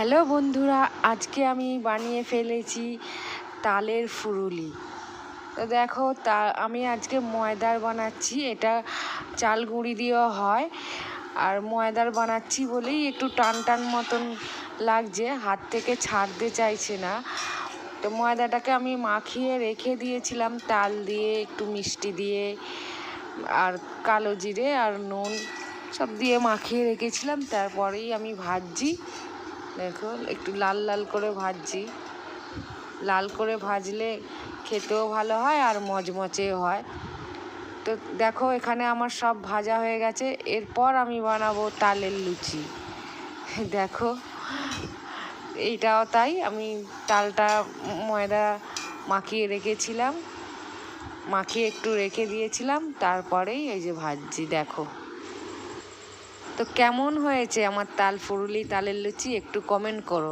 Hello বন্ধুরা, আজকে আমি বানিয়ে ফেলেছি তালের ফুরুলি। তো দেখো, তা আমি আজকে ময়দার বানাচ্ছি, এটা চাল গুঁড়ি দিয়েও হয়। আর ময়দার বানাচ্ছি বলেই একটু টান টান মতন লাগছে, হাত থেকে ছাড়তে চাইছে না। তো ময়দাটাকে আমি মাখিয়ে রেখে দিয়েছিলাম, তাল দিয়ে, একটু মিষ্টি দিয়ে, আর কালো জিরে আর নুন সব দিয়ে মাখিয়ে রেখেছিলাম, তারপরেই আমি ভাজছি। দেখো, একটু লাল লাল করে ভাজছি। লাল করে ভাজলে খেতেও ভালো হয় আর মচমচে হয়। তো দেখো, এখানে আমার সব ভাজা হয়ে গেছে। এরপর আমি বানাবো তালের লুচি। দেখো, এইটাও তাই। আমি তালটা ময়দা মাখিয়ে রেখেছিলাম। মাখিয়ে একটু রেখে দিয়েছিলাম। তারপরেই এই যে ভাজছি, দেখো। তো কেমন হয়েছে আমার তাল ফুরুলি তালের লুচি একটু কমেন্ট করো।